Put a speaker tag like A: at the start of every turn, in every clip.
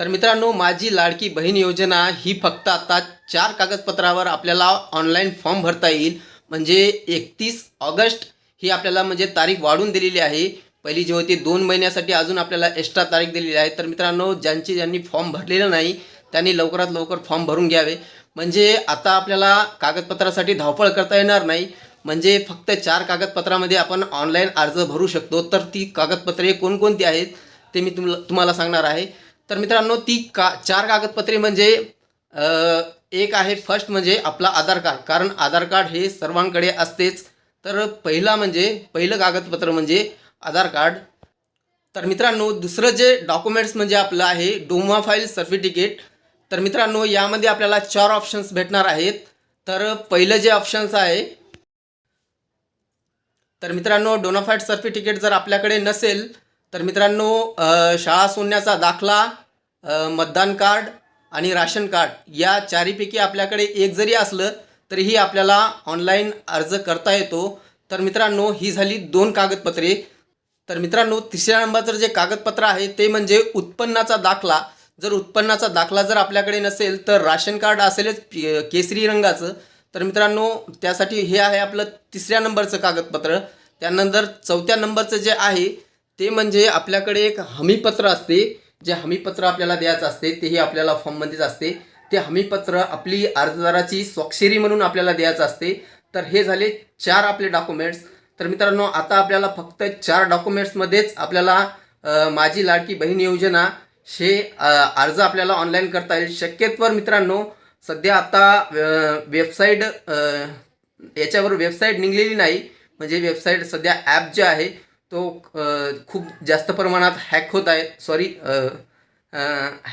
A: तर मित्रांनो माझी लाडकी बहीण योजना ही फक्त आता चार कागदपत्रावर आपल्याला ऑनलाईन फॉर्म भरता येईल. म्हणजे एकतीस ऑगस्ट ही आपल्याला म्हणजे तारीख वाढून दिलेली आहे. पहिली जी होती दोन महिन्यासाठी अजून आपल्याला एक्स्ट्रा तारीख दिलेली आहे. तर मित्रांनो ज्यांची ज्यांनी फॉर्म भरलेलं नाही त्यांनी लवकरात लवकर फॉर्म भरून घ्यावे. म्हणजे आता आपल्याला कागदपत्रासाठी धावपळ करता येणार नाही. म्हणजे फक्त चार कागदपत्रामध्ये आपण ऑनलाईन अर्ज भरू शकतो. तर ती कागदपत्रे कोणकोणती आहेत ते मी तुम तुम्हाला सांगणार आहे. तर मित्रांनो ती का चार कागदपत्रे म्हणजे एक आहे फर्स्ट म्हणजे आपला आधार कार्ड. कारण आधार कार्ड हे सर्वांकडे असतेच. तर पहिला म्हणजे पहिलं कागदपत्र म्हणजे आधार कार्ड. तर मित्रांनो दुसरं जे डॉक्युमेंट्स म्हणजे आपलं आहे डोमा फाईल सर्टिफिकेट तर मित्रांनो यामध्ये आपल्याला चार ऑप्शन्स भेटणार आहेत. तर पहिलं जे ऑप्शन्स आहे तर मित्रांनो डोनाफाईड सर्टिफिकेट जर आपल्याकडे नसेल तर मित्रांनो शाळा सोडण्याचा दाखला मतदान कार्ड आणि राशन कार्ड या चारीपैकी आपल्याकडे एक जरी असलं तरीही आपल्याला ऑनलाईन अर्ज करता येतो. तर मित्रांनो ही झाली दोन कागदपत्रे. तर मित्रांनो तिसऱ्या नंबरचं जे कागदपत्र आहे ते म्हणजे उत्पन्नाचा दाखला. जर उत्पन्नाचा दाखला जर आपल्याकडे नसेल तर राशन कार्ड असेलच केसरी रंगाचं. तर मित्रांनो त्यासाठी हे आहे आपलं तिसऱ्या नंबरचं कागदपत्र. त्यानंतर चौथ्या नंबरचं जे आहे ते म्हणजे आपल्याकडे एक हमीपत्र असते. जे हमीपत्र आपल्याला द्यायचं असते तेही आपल्याला फॉर्ममध्येच असते. ते हमीपत्र आपली अर्जदाराची स्वाक्षरी म्हणून आपल्याला द्यायचं असते. तर हे झाले चार आपले डॉक्युमेंट्स. तर मित्रांनो आता आपल्याला फक्त चार डॉक्युमेंट्समध्येच आपल्याला माझी लाडकी बहीण योजना हे अर्ज आपल्याला ऑनलाईन करता येईल. शक्यतोवर मित्रांनो सध्या आता वेबसाईट याच्यावर वेबसाईट निघलेली नाही. म्हणजे वेबसाईट सध्या ॲप जे आहे तो खूप जास्त प्रमाणात हॅक होत आहे. सॉरी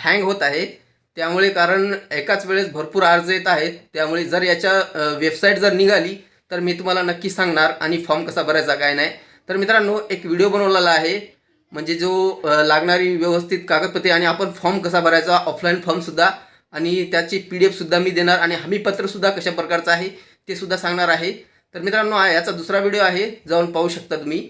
A: हँग होत आहे. त्यामुळे कारण एकाच वेळेस भरपूर अर्ज येत आहेत. त्यामुळे जर याच्या वेबसाईट जर निघाली तर मी तुम्हाला नक्की सांगणार आणि फॉर्म कसा भरायचा काय नाही. तर मित्रांनो एक व्हिडिओ बनवलेला आहे. म्हणजे जो लागणारी व्यवस्थित कागदपत्रे आणि आपण फॉर्म कसा भरायचा ऑफलाईन फॉर्मसुद्धा आणि त्याची पी डी एफसुद्धा मी देणार आणि हमीपत्रसुद्धा कशा प्रकारचं आहे ते सुद्धा सांगणार आहे. तर मित्रांनो याचा दुसरा व्हिडिओ आहे. जाऊन पाहू शकता तुम्ही.